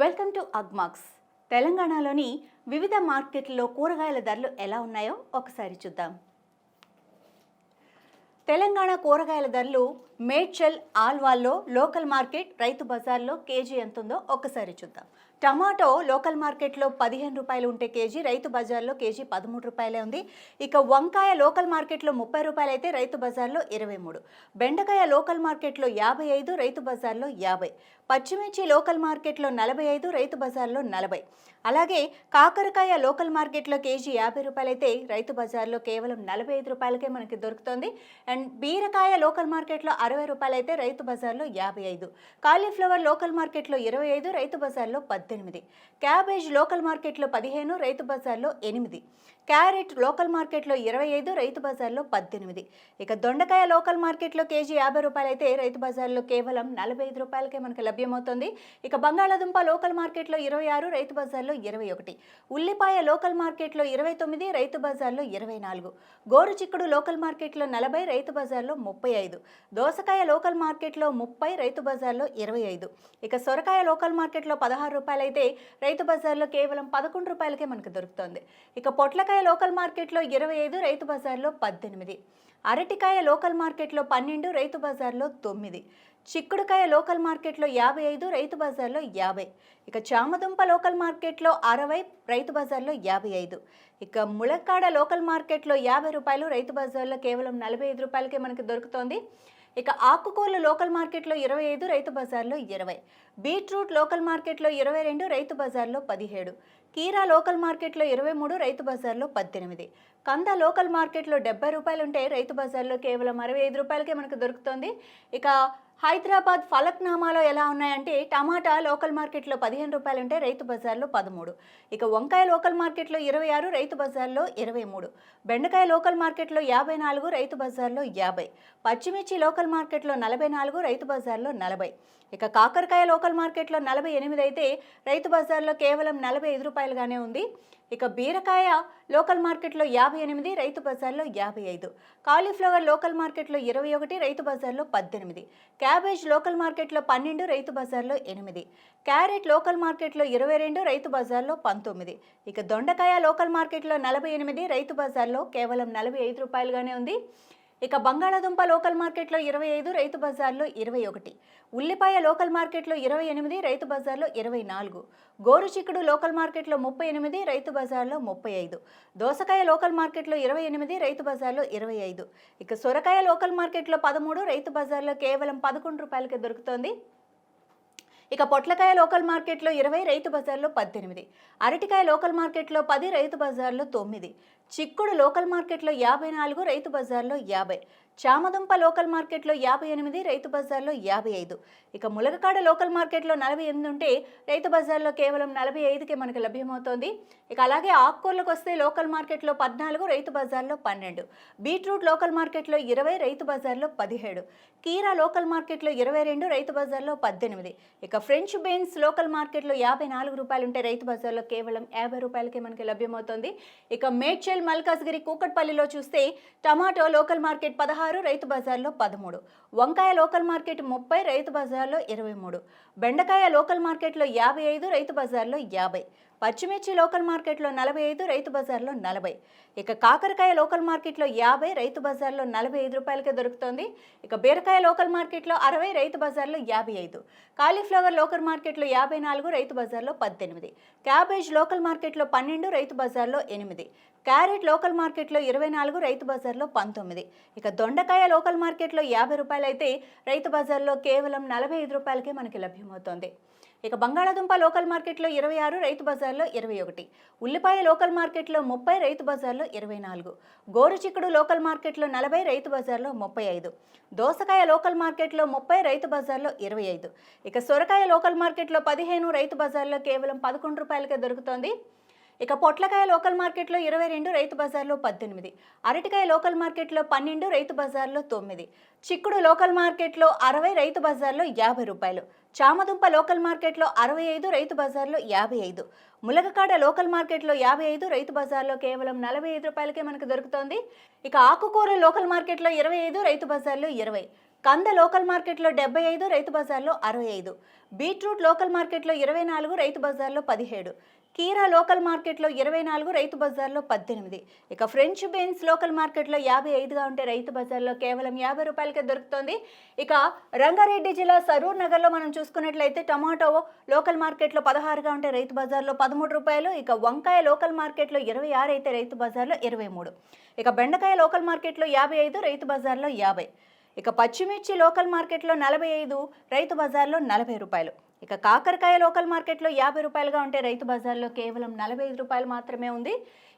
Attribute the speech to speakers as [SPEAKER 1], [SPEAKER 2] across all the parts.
[SPEAKER 1] Welcome to Agmax. తెలంగాణలోని వివిధ మార్కెట్లలో కూరగాయల ధరలు ఎలా ఉన్నాయో ఒకసారి చూద్దాం. తెలంగాణ కూరగాయల ధరలు మేడ్చల్ ఆల్వాల్లో లోకల్ మార్కెట్ రైతు బజార్లో కేజీ ఎంత ఉందో ఒక్కసారి చూద్దాం. టమాటో లోకల్ మార్కెట్లో పదిహేను రూపాయలు ఉంటే కేజీ రైతు బజార్లో కేజీ పదమూడు రూపాయలే ఉంది. ఇక వంకాయ లోకల్ మార్కెట్లో ముప్పై రూపాయలు అయితే రైతు బజార్లో ఇరవై మూడు. బెండకాయ లోకల్ మార్కెట్లో యాభై ఐదు రైతు బజార్లో యాభై. పచ్చిమిర్చి లోకల్ మార్కెట్లో నలభై ఐదు రైతు బజార్లో నలభై. అలాగే కాకరకాయ లోకల్ మార్కెట్లో కేజీ యాభై రూపాయలైతే రైతు బజార్లో కేవలం నలభై ఐదు రూపాయలకే మనకి దొరుకుతుంది. అండ్ బీరకాయ లోకల్ మార్కెట్లో అరవై రూపాయలైతే రైతు బజార్లో యాభై ఐదు. కాలీఫ్లవర్ లోకల్ మార్కెట్లో ఇరవై ఐదు రైతు బజార్లో పద్దెనిమిది. క్యాబేజ్ లోకల్ మార్కెట్లో పదిహేను రైతు బజార్లో ఎనిమిది. క్యారెట్ లోకల్ మార్కెట్లో ఇరవై ఐదు రైతు బజార్లో పద్దెనిమిది. ఇక దొండకాయ లోకల్ మార్కెట్లో కేజీ యాభై రూపాయలైతే రైతు బజార్లో కేవలం నలభై ఐదు రూపాయలకే మనకు లభ్యమవుతుంది. ఇక బంగాళాదుంప లోకల్ మార్కెట్లో ఇరవై ఆరు రైతు బజార్లో ఇరవై ఒకటి. ఉల్లిపాయ లోకల్ మార్కెట్లో ఇరవై తొమ్మిది రైతు బజార్లో ఇరవై నాలుగు. గోరు చిక్కుడు లోకల్ మార్కెట్లో నలభై రైతు బజార్లో ముప్పై ఐదు. దోసకాయ లోకల్ మార్కెట్లో ముప్పై రైతు బజార్లో ఇరవై ఐదు. ఇక సొరకాయ లోకల్ మార్కెట్లో పదహారు రూపాయలైతే రైతు బజార్లో కేవలం పదకొండు రూపాయలకే మనకు దొరుకుతుంది. ఇక పొట్లకాయ లోకల్ మార్కెట్లో ఇరవై ఐదు రైతు బజార్లో పద్దెనిమిది. అరటికాయ లోకల్ మార్కెట్లో పన్నెండు రైతు బజార్లో తొమ్మిది. చిక్కుడుకాయ లోకల్ మార్కెట్లో యాభై ఐదు రైతు బజార్లో యాభై. ఇక చామదుంప లోకల్ మార్కెట్లో అరవై రైతు బజార్లో యాభై ఐదు. ఇక ములక్కాడ లోకల్ మార్కెట్లో యాభై రూపాయలు రైతు బజార్లో కేవలం నలభై ఐదు రూపాయలకే మనకు దొరుకుతోంది. ఇక ఆకుకూరలు లోకల్ మార్కెట్లో ఇరవై ఐదు రైతు బజార్లో ఇరవై. బీట్రూట్ లోకల్ మార్కెట్లో ఇరవై రెండు రైతు బజార్లో పదిహేడు. కీరా లోకల్ మార్కెట్లో ఇరవై మూడు రైతు బజార్లో పద్దెనిమిది. కంద లోకల్ మార్కెట్లో డెబ్బై రూపాయలు ఉంటే రైతు బజార్లో కేవలం అరవై ఐదు రూపాయలకే మనకు దొరుకుతుంది. ఇక హైదరాబాద్ ఫలక్నామాలో ఎలా ఉన్నాయంటే టమాటా లోకల్ మార్కెట్లో పదిహేను రూపాయలు ఉంటే రైతు బజార్లో పదమూడు. ఇక వంకాయ లోకల్ మార్కెట్లో ఇరవై ఆరు రైతు బజార్లో ఇరవై మూడు. బెండకాయ లోకల్ మార్కెట్లో యాభై నాలుగు రైతు బజార్లో యాభై. పచ్చిమిర్చి లోకల్ మార్కెట్లో నలభై నాలుగు రైతు బజార్లో నలభై. ఇక కాకరకాయ లోకల్ మార్కెట్లో నలభై ఎనిమిది అయితే రైతు బజార్లో కేవలం నలభై ఐదు రూపాయలుగానే ఉంది. ఇక బీరకాయ లోకల్ మార్కెట్లో యాభై ఎనిమిది రైతు బజార్లో యాభై ఐదు. కాలీఫ్లవర్ లోకల్ మార్కెట్లో ఇరవై ఒకటి రైతు బజార్లో పద్దెనిమిది. క్యాబేజ్ లోకల్ మార్కెట్లో పన్నెండు రైతు బజార్లో ఎనిమిది. క్యారెట్ లోకల్ మార్కెట్లో ఇరవై రెండు రైతు బజార్లో పంతొమ్మిది. ఇక దొండకాయ లోకల్ మార్కెట్లో నలభై ఎనిమిది రైతు బజార్లో కేవలం నలభై ఐదు రూపాయలుగానే ఉంది. ఇక బంగాళాదుంప లోకల్ మార్కెట్లో ఇరవై ఐదు రైతు బజార్లో ఇరవై ఒకటి. ఉల్లిపాయ లోకల్ మార్కెట్లో ఇరవై ఎనిమిది రైతు బజార్లో ఇరవై నాలుగు. గోరు చిక్కుడు లోకల్ మార్కెట్లో ముప్పై ఎనిమిది రైతు బజార్లో ముప్పై ఐదు. దోసకాయ లోకల్ మార్కెట్లో ఇరవై ఎనిమిది రైతు బజార్లో ఇరవై ఐదు. ఇక సొరకాయ లోకల్ మార్కెట్లో పదమూడు రైతు బజార్లో కేవలం పదకొండు రూపాయలకే దొరుకుతోంది. ఇక పొట్లకాయ లోకల్ మార్కెట్లో ఇరవై రైతు బజార్లో పద్దెనిమిది. అరటికాయ లోకల్ మార్కెట్లో పది రైతు బజార్లో తొమ్మిది. చిక్కుడు లోకల్ మార్కెట్లో యాభై నాలుగు రైతు బజార్లో యాభై. చామదుంప లోకల్ మార్కెట్లో యాభై ఎనిమిది రైతు బజార్లో యాభై ఐదు. ఇక ములగకాడ లోకల్ మార్కెట్లో నలభై ఎనిమిది ఉంటే రైతు బజార్లో కేవలం నలభై ఐదుకే మనకు లభ్యమవుతోంది. ఇక అలాగే ఆకుకూరలకు వస్తే లోకల్ మార్కెట్లో పద్నాలుగు రైతు బజార్లో పన్నెండు. బీట్రూట్ లోకల్ మార్కెట్లో ఇరవై రైతు బజార్లో పదిహేడు. కీరా లోకల్ మార్కెట్లో ఇరవై రెండు రైతు బజార్లో పద్దెనిమిది. ఇక ఫ్రెంచ్ బీన్స్ లోకల్ మార్కెట్లో యాభై నాలుగు రూపాయలు ఉంటే రైతు బజార్లో కేవలం యాభై రూపాయలకే మనకి లభ్యమవుతోంది. ఇక మేడ్చల్ మల్కాజ్గిరి కూకట్పల్లిలో చూస్తే టమాటో లోకల్ మార్కెట్ పదహారు రైతు బజార్లో పదమూడు. వంకాయ లోకల్ మార్కెట్ ముప్పై రైతు బజార్లో ఇరవై మూడు. బెండకాయ లోకల్ మార్కెట్లో యాభై ఐదు రైతు బజార్లో యాభై. పచ్చిమిర్చి లోకల్ మార్కెట్లో నలభై ఐదు రైతు బజార్లో నలభై. ఇక కాకరకాయ లోకల్ మార్కెట్లో యాభై రైతు బజార్లో నలభై ఐదు రూపాయలకే దొరుకుతుంది. ఇక బీరకాయ లోకల్ మార్కెట్లో అరవై రైతు బజార్లో యాభై ఐదు. కాలీఫ్లవర్ లోకల్ మార్కెట్లో యాభై నాలుగు రైతు బజార్లో పద్దెనిమిది. క్యాబేజ్ లోకల్ మార్కెట్లో పన్నెండు రైతు బజార్లో ఎనిమిది. క్యారెట్ లోకల్ మార్కెట్లో ఇరవై నాలుగు రైతు బజార్లో పంతొమ్మిది. ఇక దొండకాయ లోకల్ మార్కెట్లో యాభై రూపాయలు అయితే రైతు బజార్లో కేవలం నలభై ఐదు రూపాయలకే మనకి లభ్యమవుతోంది. ఇక బంగాళాదుంప లోకల్ మార్కెట్లో ఇరవై ఆరు రైతు బజార్లో ఇరవై ఒకటి. ఉల్లిపాయ లోకల్ మార్కెట్లో ముప్పై రైతు బజార్లో ఇరవై నాలుగు. గోరు చిక్కుడు లోకల్ మార్కెట్లో నలభై రైతు బజార్లో ముప్పై ఐదు. దోసకాయ లోకల్ మార్కెట్లో ముప్పై రైతు బజార్లో ఇరవై ఐదు. ఇక సొరకాయ లోకల్ మార్కెట్లో పదిహేను రైతు బజార్లో కేవలం పదకొండు రూపాయలకే దొరుకుతోంది. ఇక పొట్లకాయ లోకల్ మార్కెట్లో ఇరవై రెండు రైతు బజార్లో పద్దెనిమిది. అరటికాయ లోకల్ మార్కెట్లో పన్నెండు రైతు బజార్లో తొమ్మిది. చిక్కుడు లోకల్ మార్కెట్లో అరవై రైతు బజార్లో యాభై రూపాయలు. చామదుంప లోకల్ మార్కెట్లో అరవై ఐదు రైతు బజార్లో యాభై ఐదు. ములగకాడ లోకల్ మార్కెట్లో యాభై ఐదు రైతు బజార్లో కేవలం నలభై ఐదు రూపాయలకే మనకు దొరుకుతోంది. ఇక ఆకుకూర లోకల్ మార్కెట్లో ఇరవై ఐదు రైతు బజార్లో ఇరవై. కంద లోకల్ మార్కెట్లో డెబ్బై ఐదు రైతు బజార్లో అరవై ఐదు. బీట్రూట్ లోకల్ మార్కెట్లో ఇరవై నాలుగు రైతు బజార్లో పదిహేడు. కీరా లోకల్ మార్కెట్లో ఇరవై నాలుగు రైతు బజార్లో పద్దెనిమిది. ఇక ఫ్రెంచ్ బీన్స్ లోకల్ మార్కెట్లో యాభై ఐదుగా ఉంటే రైతు బజార్లో కేవలం యాభై రూపాయలకే దొరుకుతుంది. ఇక రంగారెడ్డి జిల్లా సరూర్ నగర్లో మనం చూసుకున్నట్లయితే టమాటో లోకల్ మార్కెట్లో పదహారుగా ఉంటే రైతు బజార్లో పదమూడు రూపాయలు. ఇక వంకాయ లోకల్ మార్కెట్లో ఇరవై ఆరు అయితే రైతు బజార్లో ఇరవై మూడు. ఇక బెండకాయ లోకల్ మార్కెట్లో యాభై ఐదు రైతు బజార్లో యాభై. ఇక పచ్చిమిర్చి లోకల్ మార్కెట్లో నలభై ఐదు రైతు బజార్లో నలభై రూపాయలు. ఇక కాకరకాయ లోకల్ మార్కెట్లో యాభై రూపాయలుగా ఉంటే రైతు బజార్లో కేవలం నలభై ఐదు రూపాయలు మాత్రమే ఉంది.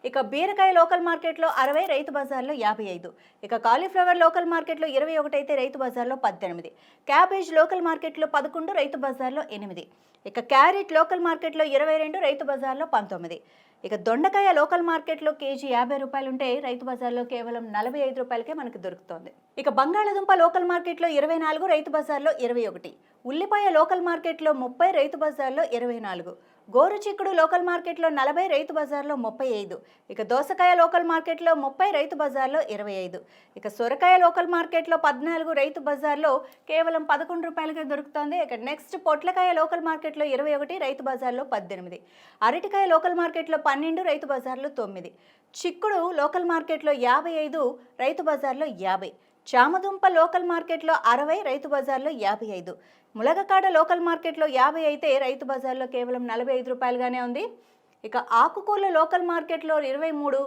[SPEAKER 1] ఇక బీరకాయ లోకల్ మార్కెట్లో అరవై రైతు బజార్లో యాభై ఐదు. ఇక కాలీఫ్లవర్ లోకల్ మార్కెట్లో ఇరవై ఒకటి అయితే రైతు బజార్లో పద్దెనిమిది. క్యాబేజ్ లోకల్ మార్కెట్లో పదకొండు రైతు బజార్లో ఎనిమిది. ఇక క్యారెట్ లోకల్ మార్కెట్లో ఇరవై రెండు రైతు బజార్లో పంతొమ్మిది. ఇక దొండకాయ లోకల్ మార్కెట్లో కేజీ యాభై రూపాయలు ఉంటే రైతు బజార్లో కేవలం నలభై ఐదు రూపాయలకే మనకు దొరుకుతోంది. ఇక బంగాళాదుంప లోకల్ మార్కెట్లో ఇరవై నాలుగు రైతు బజార్లో ఇరవై ఒకటి. ఉల్లిపాయ లోకల్ మార్కెట్లో ముప్పై రైతు బజార్లో ఇరవై నాలుగు. గోరు చిక్కుడు లోకల్ మార్కెట్లో నలభై రైతు బజార్లో ముప్పై ఐదు. ఇక దోసకాయ లోకల్ మార్కెట్లో ముప్పై రైతు బజార్లో ఇరవై ఐదు. ఇక సొరకాయ లోకల్ మార్కెట్లో పద్నాలుగు రైతు బజార్లో కేవలం పదకొండు రూపాయలకే దొరుకుతుంది. ఇక నెక్స్ట్ పొట్లకాయ లోకల్ మార్కెట్లో ఇరవై ఒకటి రైతు బజార్లో పద్దెనిమిది. అరటికాయ లోకల్ మార్కెట్లో పన్నెండు రైతు బజార్లో తొమ్మిది. చిక్కుడు లోకల్ మార్కెట్లో యాభై ఐదు రైతు బజార్లో యాభై. చామదుంప లోకల్ మార్కెట్లో అరవై రైతు బజార్లో యాభై ఐదు. ములగకాడ లోకల్ మార్కెట్లో యాభై అయితే రైతు బజార్లో కేవలం నలభై ఐదు రూపాయలుగానే ఉంది. ఇక ఆకుకూరల లోకల్ మార్కెట్లో ఇరవై మూడు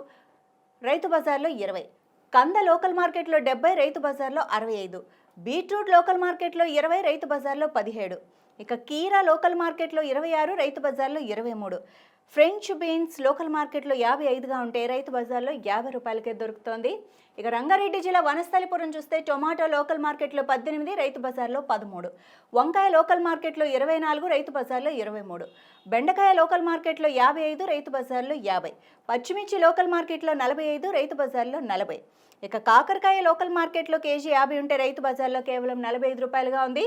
[SPEAKER 1] రైతు బజార్లో ఇరవై. కంద లోకల్ మార్కెట్లో డెబ్బై రైతు బజార్లో అరవై ఐదు. బీట్రూట్ లోకల్ మార్కెట్లో ఇరవై రైతు బజార్లో పదిహేడు. ఇక కీరా లోకల్ మార్కెట్లో ఇరవై ఆరు రైతు బజార్లో ఇరవై మూడు. ఫ్రెంచ్ బీన్స్ లోకల్ మార్కెట్లో యాభై ఐదుగా ఉంటే రైతు బజార్లో యాభై రూపాయలకే దొరుకుతోంది. ఇక రంగారెడ్డి జిల్లా వనస్థలిపురం చూస్తే టొమాటో లోకల్ మార్కెట్లో పద్దెనిమిది రైతు బజార్లో పదమూడు. వంకాయ లోకల్ మార్కెట్లో ఇరవై నాలుగు రైతు బజార్లో ఇరవై మూడు. బెండకాయ లోకల్ మార్కెట్లో యాభై ఐదు రైతు బజార్లో యాభై. పచ్చిమిర్చి లోకల్ మార్కెట్లో నలభై ఐదు రైతు బజార్లో నలభై. ఇక కాకరకాయ లోకల్ మార్కెట్లో కేజీ యాభై ఉంటే రైతు బజార్లో కేవలం నలభై ఐదు రూపాయలుగా ఉంది.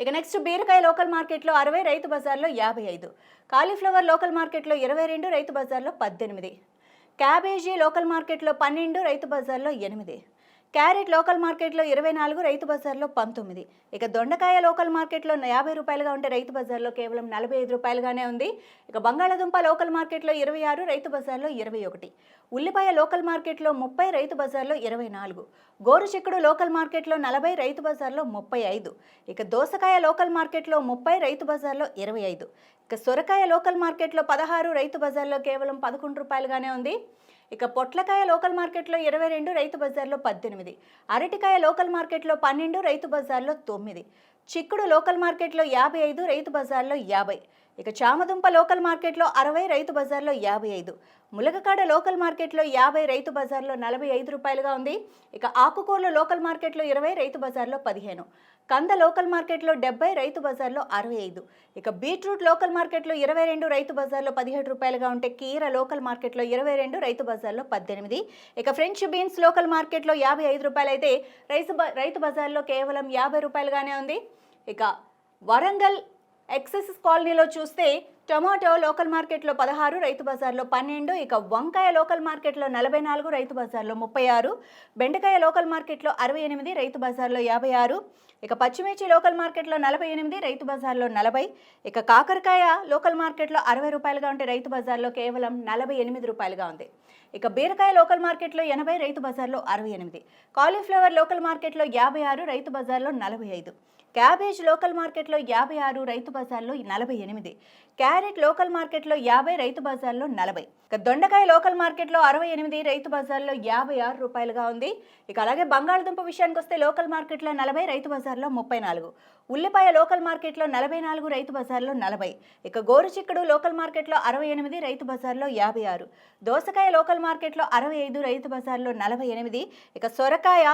[SPEAKER 1] ఇక నెక్స్ట్ బీరకాయ లోకల్ మార్కెట్లో అరవై రైతు బజార్లో యాభై ఐదు. కాలీఫ్లవర్ లోకల్ మార్కెట్లో ఇరవై రెండు రైతు బజార్లో పద్దెనిమిది. క్యాబేజీ లోకల్ మార్కెట్లో పన్నెండు రైతు బజార్లో ఎనిమిది. క్యారెట్ లోకల్ మార్కెట్లో ఇరవై నాలుగు రైతు బజార్లో పంతొమ్మిది. ఇక దొండకాయ లోకల్ మార్కెట్లో యాభై రూపాయలుగా ఉంటే రైతు బజార్లో కేవలం నలభై ఐదు రూపాయలుగానే ఉంది. ఇక బంగాళాదుంప లోకల్ మార్కెట్లో ఇరవై ఆరు రైతు బజార్లో ఇరవై ఒకటి. ఉల్లిపాయ లోకల్ మార్కెట్లో ముప్పై రైతు బజార్లో ఇరవై నాలుగు. గోరు చిక్కుడు లోకల్ మార్కెట్లో నలభై రైతు బజార్లో ముప్పై ఐదు. ఇక దోసకాయ లోకల్ మార్కెట్లో ముప్పై రైతు బజార్లో ఇరవై ఐదు. ఇక సొరకాయ లోకల్ మార్కెట్లో పదహారు రైతు బజార్లో కేవలం పదకొండు రూపాయలుగానే ఉంది. ఇక పొట్లకాయ లోకల్ మార్కెట్లో ఇరవై రెండు రైతు బజార్లో పద్దెనిమిది. అరటికాయ లోకల్ మార్కెట్లో పన్నెండు రైతు బజార్లో తొమ్మిది. చిక్కుడు లోకల్ మార్కెట్లో యాభై ఐదు రైతు బజార్లో యాభై. ఇక చామదుంప లోకల్ మార్కెట్లో అరవై రైతు బజార్లో యాభై ఐదు. ములగకాడ లోకల్ మార్కెట్లో యాభై రైతు బజార్లో నలభై ఐదు రూపాయలుగా ఉంది. ఇక ఆకుకూరల లోకల్ మార్కెట్లో ఇరవై రైతు బజార్లో పదిహేను. కంద లోకల్ మార్కెట్లో డెబ్బై రైతు బజార్లో అరవై ఐదు. ఇక బీట్రూట్ లోకల్ మార్కెట్లో ఇరవై రెండు రైతు బజార్లో పదిహేడు రూపాయలుగా ఉంటే కీర లోకల్ మార్కెట్లో ఇరవై రెండు రైతు బజార్లో పద్దెనిమిది. ఇక ఫ్రెంచ్ బీన్స్ లోకల్ మార్కెట్లో యాభై ఐదు రూపాయలు అయితే రైతు బ- రైతు బజార్లో కేవలం యాభై రూపాయలుగానే ఉంది. ఇక వరంగల్ ఎక్సెస్ కాలనీలో చూస్తే టొమాటో లోకల్ మార్కెట్లో పదహారు రైతు బజార్లో పన్నెండు ఇక వంకాయ లోకల్ మార్కెట్లో నలభై నాలుగు రైతు బజార్లో ముప్పై ఆరు బెండకాయ లోకల్ మార్కెట్లో అరవై ఎనిమిది రైతు బజార్లో యాభై ఆరు ఇక పచ్చిమిర్చి లోకల్ మార్కెట్లో నలభై ఎనిమిది రైతు బజార్లో నలభై ఇక కాకరకాయ లోకల్ మార్కెట్లో అరవై రూపాయలుగా ఉంటే రైతు బజార్లో కేవలం నలభై ఎనిమిది రూపాయలుగా ఉంది. ఇక బీరకాయ లోకల్ మార్కెట్లో ఎనభై రైతు బజార్లో అరవై ఎనిమిది కాలీఫ్లవర్ లోకల్ మార్కెట్లో యాభై ఆరు రైతు బజార్లో నలభై ఐదు క్యాబేజ్ లోకల్ మార్కెట్లో యాభై ఆరు రైతు బజార్లో నలభై ఎనిమిది. క్యారెట్ లోకల్ మార్కెట్లో యాభై రైతు బజార్లో నలభై. ఇక దొండకాయ లోకల్ మార్కెట్లో అరవై ఎనిమిది రైతు బజార్లో యాభై ఆరు రూపాయలుగా ఉంది. ఇక అలాగే బంగాళదుంప విషయానికి వస్తే లోకల్ మార్కెట్లో నలభై రైతు బజార్లో ముప్పై నాలుగు. ఉల్లిపాయ లోకల్ మార్కెట్లో నలభై నాలుగు రైతు బజార్లో నలభై. ఇక గోరు చిక్కుడు లోకల్ మార్కెట్లో అరవై ఎనిమిది రైతు బజార్లో యాభై ఆరు. దోసకాయ లోకల్ మార్కెట్లో అరవై ఐదు రైతు బజార్లో నలభై ఎనిమిది. ఇక సొరకాయ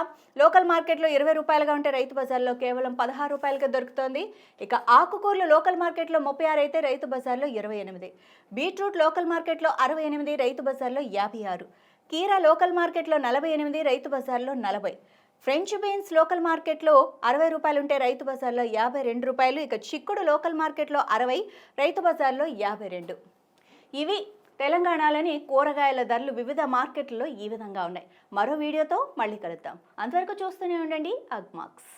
[SPEAKER 1] లోకల్ మార్కెట్లో ఇరవై రూపాయలుగా ఉంటే రైతు బజార్లో కేవలం పదహారు రూపాయలకే దొరుకుతోంది. ఇక ఆకుకూరలు లోకల్ మార్కెట్లో ముప్పై ఆరు అయితే రైతు బజార్లో ఇరవై ఎనిమిది బీట్రూట్ లోకల్ మార్కెట్లో అరవై ఎనిమిది రైతు బజార్లో యాభై ఆరు కీరా లోకల్ మార్కెట్లో నలభై ఎనిమిది రైతు బజార్లో నలభై ఫ్రెంచ్ బీన్స్ లోకల్ మార్కెట్లో అరవై రూపాయలు ఉంటే రైతు బజార్లో యాభై రెండు రూపాయలు ఇక చిక్కుడు లోకల్ మార్కెట్లో అరవై రైతు బజార్లో యాభై రెండు. ఇవి తెలంగాణలోని కూరగాయల ధరలు వివిధ మార్కెట్లలో ఈ విధంగా ఉన్నాయి. మరో వీడియోతో మళ్ళీ కలుద్దాం. అంతవరకు చూస్తూనే ఉండండి. అగ్మాక్స్